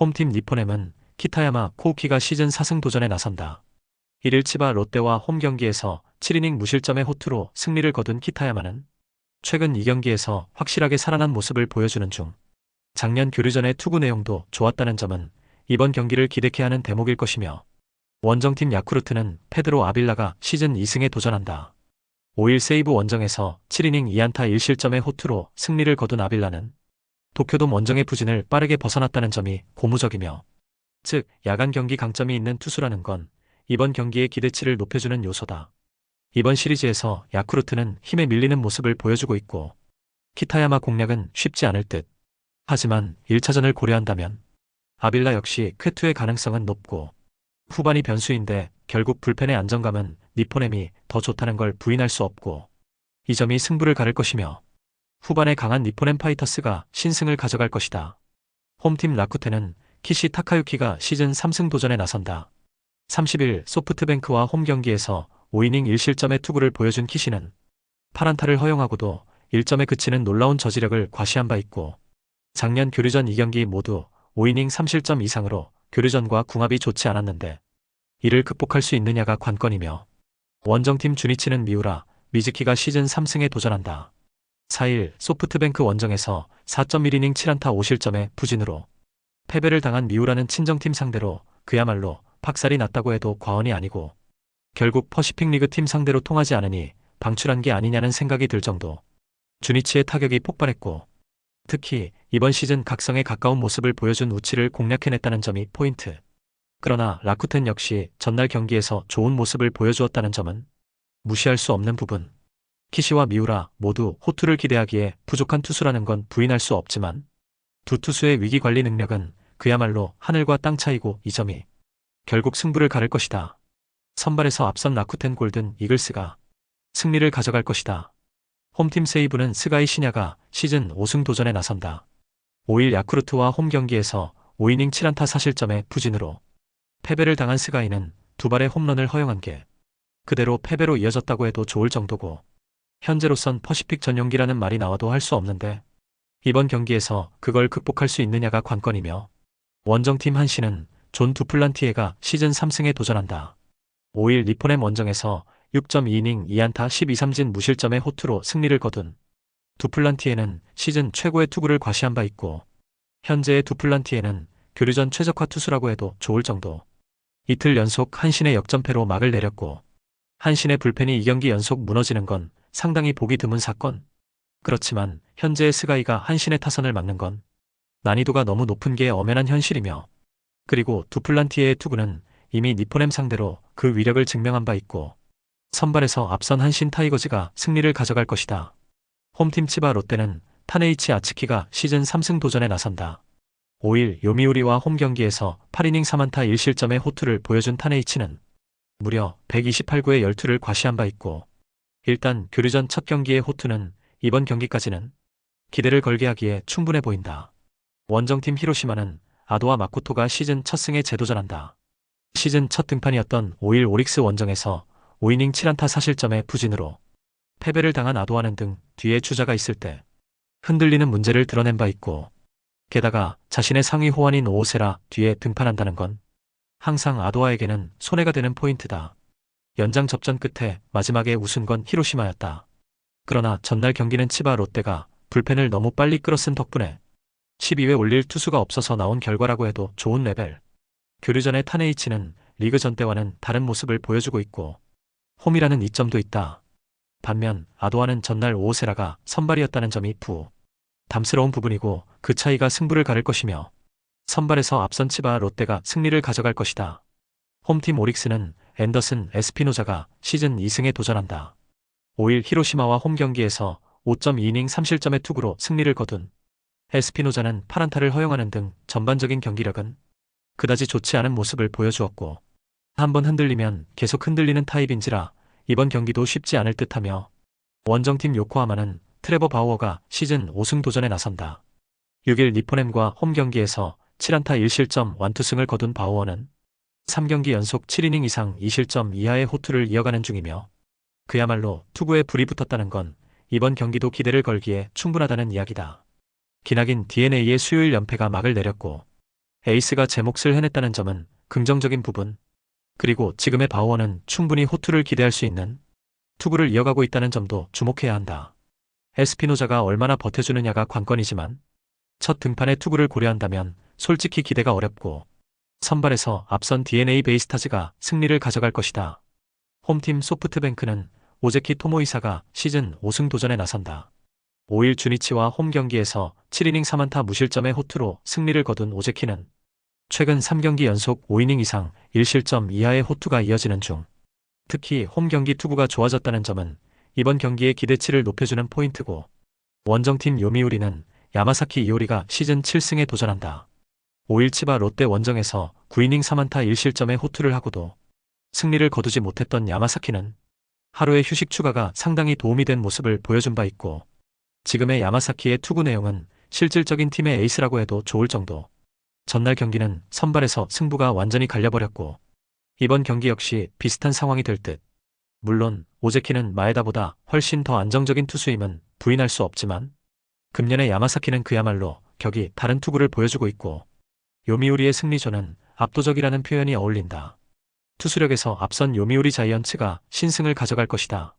홈팀 니포넴은 키타야마 코우키가 시즌 4승 도전에 나선다. 1일 치바 롯데와 홈 경기에서 7이닝 무실점의 호투로 승리를 거둔 키타야마는 최근 2경기에서 확실하게 살아난 모습을 보여주는 중 작년 교류전의 투구 내용도 좋았다는 점은 이번 경기를 기대케 하는 대목일 것이며 원정팀 야쿠르트는 페드로 아빌라가 시즌 2승에 도전한다. 5일 세이브 원정에서 7이닝 2안타 1실점의 호투로 승리를 거둔 아빌라는 도쿄돔 원정의 부진을 빠르게 벗어났다는 점이 고무적이며 즉 야간 경기 강점이 있는 투수라는 건 이번 경기의 기대치를 높여주는 요소다. 이번 시리즈에서 야쿠르트는 힘에 밀리는 모습을 보여주고 있고 키타야마 공략은 쉽지 않을 듯. 하지만 1차전을 고려한다면 아빌라 역시 쾌투의 가능성은 높고 후반이 변수인데 결국 불펜의 안정감은 니포넴이 더 좋다는 걸 부인할 수 없고 이 점이 승부를 가를 것이며 후반에 강한 니포넴 파이터스가 신승을 가져갈 것이다. 홈팀 라쿠테는 키시 타카유키가 시즌 3승 도전에 나선다. 30일 소프트뱅크와 홈 경기에서 5이닝 1실점의 투구를 보여준 키시는 파란타를 허용하고도 1점에 그치는 놀라운 저지력을 과시한 바 있고 작년 교류전 2경기 모두 5이닝 3실점 이상으로 교류전과 궁합이 좋지 않았는데 이를 극복할 수 있느냐가 관건이며 원정팀 주니치는 미우라, 미즈키가 시즌 3승에 도전한다. 4일 소프트뱅크 원정에서 4.1이닝 7안타 5실점의 부진으로 패배를 당한 미우라는 친정팀 상대로 그야말로 박살이 났다고 해도 과언이 아니고 결국 퍼시픽 리그 팀 상대로 통하지 않으니 방출한 게 아니냐는 생각이 들 정도. 주니치의 타격이 폭발했고 특히 이번 시즌 각성에 가까운 모습을 보여준 우치를 공략해냈다는 점이 포인트. 그러나 라쿠텐 역시 전날 경기에서 좋은 모습을 보여주었다는 점은 무시할 수 없는 부분. 키시와 미우라 모두 호투를 기대하기에 부족한 투수라는 건 부인할 수 없지만 두 투수의 위기 관리 능력은 그야말로 하늘과 땅 차이고 이 점이 결국 승부를 가를 것이다. 선발에서 앞선 라쿠텐 골든 이글스가 승리를 가져갈 것이다. 홈팀 세이브는 스가이 시냐가 시즌 5승 도전에 나선다. 5일 야쿠르트와 홈 경기에서 5이닝 7안타 사실점의 부진으로 패배를 당한 스가이는 두 발의 홈런을 허용한 게 그대로 패배로 이어졌다고 해도 좋을 정도고 현재로선 퍼시픽 전용기라는 말이 나와도 할 수 없는데 이번 경기에서 그걸 극복할 수 있느냐가 관건이며 원정팀 한시는 존 두플란티에가 시즌 3승에 도전한다. 5일 리포넴 원정에서 6.2이닝 2안타 12삼진 무실점의 호투로 승리를 거둔 두플란티에는 시즌 최고의 투구를 과시한 바 있고 현재의 두플란티에는 교류전 최적화 투수라고 해도 좋을 정도. 이틀 연속 한신의 역전패로 막을 내렸고 한신의 불펜이 2경기 연속 무너지는 건 상당히 보기 드문 사건. 그렇지만 현재의 스가이가 한신의 타선을 막는 건 난이도가 너무 높은 게 엄연한 현실이며 그리고 두플란티에의 투구는 이미 니포넴 상대로 그 위력을 증명한 바 있고 선발에서 앞선 한신 타이거즈가 승리를 가져갈 것이다. 홈팀 치바 롯데는 타네이치 아츠키가 시즌 3승 도전에 나선다. 5일 요미우리와 홈 경기에서 8이닝 3안타 1실점의 호투를 보여준 타네이치는 무려 128구의 열투를 과시한 바 있고 일단 교류전 첫 경기의 호투는 이번 경기까지는 기대를 걸게 하기에 충분해 보인다. 원정팀 히로시마는 아도와 마코토가 시즌 첫 승에 재도전한다. 시즌 첫 등판이었던 5일 오릭스 원정에서 5이닝 7안타 사실점의 부진으로 패배를 당한 아도와는 등 뒤에 주자가 있을 때 흔들리는 문제를 드러낸 바 있고 게다가 자신의 상위 호환인 오세라 뒤에 등판한다는 건 항상 아도아에게는 손해가 되는 포인트다. 연장 접전 끝에 마지막에 웃은 건 히로시마였다. 그러나 전날 경기는 치바 롯데가 불펜을 너무 빨리 끌어쓴 덕분에 12회 올릴 투수가 없어서 나온 결과라고 해도 좋은 레벨. 교류 전의 타네이치는 리그 전 때와는 다른 모습을 보여주고 있고 홈이라는 이점도 있다. 반면 아도아는 전날 오세라가 선발이었다는 점이 부 담스러운 부분이고 그 차이가 승부를 가를 것이며 선발에서 앞선 치바 롯데가 승리를 가져갈 것이다. 홈팀 오릭스는 앤더슨 에스피노자가 시즌 2승에 도전한다. 5일 히로시마와 홈 경기에서 5.2이닝 3실점의 투구로 승리를 거둔 에스피노자는 파란타를 허용하는 등 전반적인 경기력은 그다지 좋지 않은 모습을 보여주었고 한번 흔들리면 계속 흔들리는 타입인지라 이번 경기도 쉽지 않을 듯하며 원정팀 요코하마는 트레버 바우어가 시즌 5승 도전에 나선다. 6일 니포넴과 홈 경기에서 7안타 1실점 완투승을 거둔 바우어는 3경기 연속 7이닝 이상 2실점 이하의 호투를 이어가는 중이며 그야말로 투구에 불이 붙었다는 건 이번 경기도 기대를 걸기에 충분하다는 이야기다. 기나긴 DNA의 수요일 연패가 막을 내렸고 에이스가 제 몫을 해냈다는 점은 긍정적인 부분. 그리고 지금의 바우어는 충분히 호투를 기대할 수 있는 투구를 이어가고 있다는 점도 주목해야 한다. 에스피노자가 얼마나 버텨주느냐가 관건이지만 첫 등판의 투구를 고려한다면 솔직히 기대가 어렵고 선발에서 앞선 DNA 베이스타즈가 승리를 가져갈 것이다. 홈팀 소프트뱅크는 오제키 토모이사가 시즌 5승 도전에 나선다. 5일 주니치와 홈 경기에서 7이닝 3안타 무실점의 호투로 승리를 거둔 오제키는 최근 3경기 연속 5이닝 이상 1실점 이하의 호투가 이어지는 중 특히 홈 경기 투구가 좋아졌다는 점은 이번 경기의 기대치를 높여주는 포인트고 원정팀 요미우리는 야마사키 이오리가 시즌 7승에 도전한다. 5일 치바 롯데 원정에서 9이닝 3안타 1실점의 호투를 하고도 승리를 거두지 못했던 야마사키는 하루의 휴식 추가가 상당히 도움이 된 모습을 보여준 바 있고 지금의 야마사키의 투구 내용은 실질적인 팀의 에이스라고 해도 좋을 정도. 전날 경기는 선발에서 승부가 완전히 갈려버렸고 이번 경기 역시 비슷한 상황이 될 듯. 물론 오제키는 마에다보다 훨씬 더 안정적인 투수임은 부인할 수 없지만 금년의 야마사키는 그야말로 격이 다른 투구를 보여주고 있고 요미우리의 승리조는 압도적이라는 표현이 어울린다. 투수력에서 앞선 요미우리 자이언츠가 신승을 가져갈 것이다.